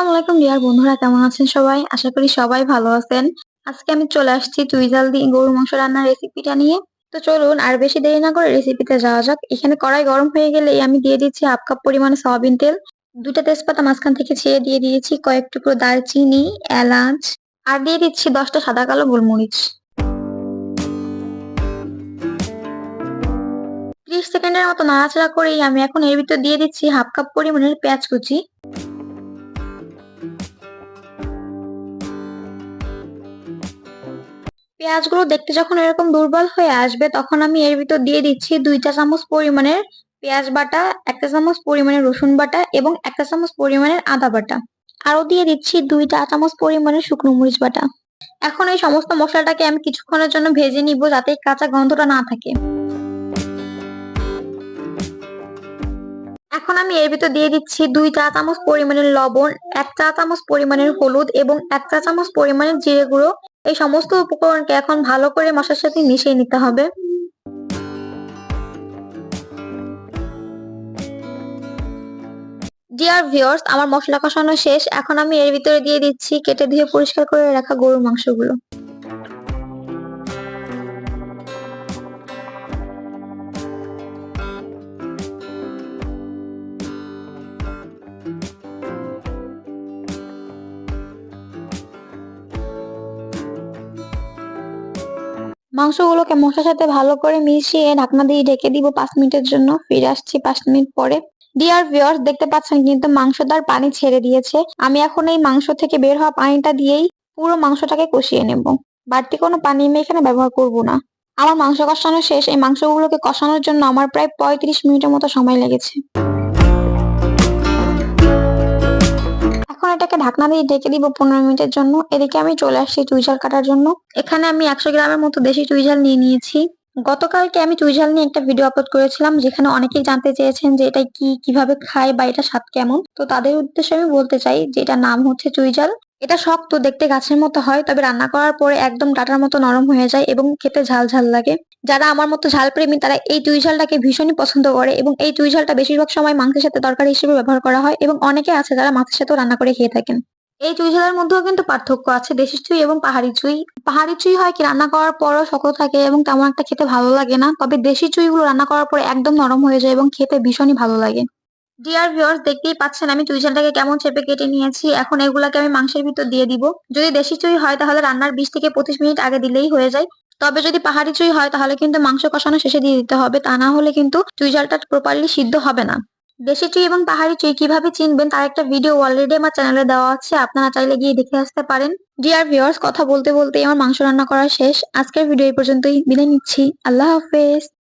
আসসালামু আলাইকুম ডিয়ার বন্ধুরা, কেমন আছেন সবাই? আশা করি সবাই ভালো আছেন। আজকে আমি চলে আসছি চুইজাল দিয়ে গরুর মাংস রান্নার রেসিপিটা নিয়ে। তো চলুন, আর বেশি দেরি না করে রেসিপিতে যাওয়া যাক। এখানে কড়াই গরম হয়ে গেলে আমি দিয়ে দিচ্ছি হাফ কাপ পরিমাণে সয়াবিন তেল। দুটা তেজপাতা মাঝখান থেকে ছিঁড়ে দিয়ে দিয়েছি কয়েক টুকরো দারচিনি, এলাচ, আর দিয়ে দিচ্ছি দশটা সাদা কালো গোলমরিচ। ত্রিশ সেকেন্ডের মতো নাড়াচাড়া করেই আমি এখন এর ভিতর দিয়ে দিচ্ছি হাফ কাপ পরিমাণের পেঁয়াজ কুচি। পেঁয়াজগুলো দেখতে যখন এরকম দুর্বল হয়ে আসবে, তখন আমি এর ভিতর দিয়ে দিচ্ছি দুই চা চামচ পরিমাণের পেঁয়াজ বাটা, একটা চামচ পরিমাণের রসুন বাটা এবং একটা চামচ পরিমাণের আদা বাটা। আরও দিয়ে দিচ্ছি দুই চা চামচ পরিমাণের শুকনো মরিচ বাটা। এখন এই সমস্ত মশলাটাকে আমি কিছুক্ষণের জন্য ভেজে নিব যাতে কাঁচা গন্ধটা না থাকে। এখন আমি এর ভিতর দিয়ে দিচ্ছি দুই চা চামচ পরিমাণের লবণ এক চা চামচ পরিমাণের হলুদ এবং এক চা চামচ পরিমাণের জিরে গুঁড়ো এই সমস্ত উপকরণকে এখন ভালো করে মশার সাথে মিশিয়ে নিতে হবে। ডিয়ার ভিউয়ার্স আমার মশলা কষানো শেষ। এখন আমি এর ভিতরে দিয়ে দিচ্ছি, কেটে ধুয়ে পরিষ্কার করে রাখা গরুর মাংসগুলো। মাংসগুলোকে মশলার সাথে ভালো করে মিশিয়ে ঢাকনা দিয়ে ঢেকে দিব পাঁচ মিনিটের জন্য। ফিরে আসছি পাঁচ মিনিট পরে। ডিয়ার ভিউয়ার্স দেখতে পাচ্ছেন কিন্তু মাংসটার পানি ছেড়ে দিয়েছে। আমি এখন এই মাংস থেকে বের হওয়া পানিটা দিয়েই পুরো মাংসটাকে কষিয়ে নেব। বাড়তি কোনো পানি আমি এখানে ব্যবহার করব না। আমার মাংস কষানো শেষ। এই মাংসগুলোকে কষানোর জন্য আমার প্রায় পঁয়ত্রিশ মিনিটের মতো সময় লেগেছে। এটাকে ঢাকনা দিয়ে ঢেকে দিব পনেরো মিনিটের জন্য। এদিকে আমি চলে আসছি চুইঝাল কাটার জন্য। এখানে আমি একশো গ্রামের মতো দেশি চুইঝাল নিয়ে নিয়েছি। গতকালকে আমি চুইঝাল নিয়ে একটা ভিডিও আপলোড করেছিলাম, যেখানে অনেকেই জানতে চেয়েছেন যে এটা কি, কীভাবে খায় বা এটা স্বাদ কেমন। তো তাদের উদ্দেশ্যে আমি বলতে চাই যে এটার নাম হচ্ছে চুইঝাল এটা শক্ত, দেখতে গাছের মতো হয়, তবে রান্না করার পরে একদম ডাটার মতো নরম হয়ে যায় এবং খেতে ঝাল ঝাল লাগে। যারা আমার মতো ঝাল প্রেমী তারা এই চুই ঝালটাকে ভীষণই পছন্দ করে এবং এই চুই ঝালটা বেশিরভাগ সময় মাংসের সাথে তরকারি হিসেবে ব্যবহার করা হয় এবং অনেকে আছে যারা মাছের সাথেও রান্না করে খেয়ে থাকেন। এই চুই ঝালের মধ্যেও কিন্তু পার্থক্য আছে, দেশি চুই এবং পাহাড়ি চুই। পাহাড়ি চুই হয় কি, রান্না করার পরও শক্ত থাকে এবং তেমন একটা খেতে ভালো লাগে না, তবে দেশি চুইগুলো রান্না করার পরে একদম নরম হয়ে যায় এবং খেতে ভীষণই ভালো লাগে। ডিয়ার ভিউয়ার্স দেখতেই পাচ্ছেন আমি চুই ঝালটাকে কেমন চেপে কেটে নিয়েছি, এখন এগুলাকে আমি মাংসের ভিতর দিয়ে দিব। যদি দেশি চুই হয় তাহলে রান্নার বিশ থেকে পঁচিশ মিনিট আগে দিলেই হয়ে যায়। তবে যদি পাহাড়ি চুই হয়, তাহলে কিন্তু মাংস কষানো শেষে দিয়ে দিতে হবে। তা না হলে কিন্তু চুই ঝালটা প্রপারলি সিদ্ধ হবে না। দেশি চুই এবং পাহাড়ি চুই কীভাবে চিনবেন তার একটা ভিডিও অলরেডি আমার চ্যানেলে দেওয়া আছে। আপনারা চাইলে গিয়ে দেখে আসতে পারেন। ডিয়ার ভিউয়ার্স কথা বলতে বলতে আমার মাংস রান্না করা শেষ। আজকের ভিডিও এই পর্যন্তই। বিদায় নিচ্ছি। আল্লাহ হাফেজ।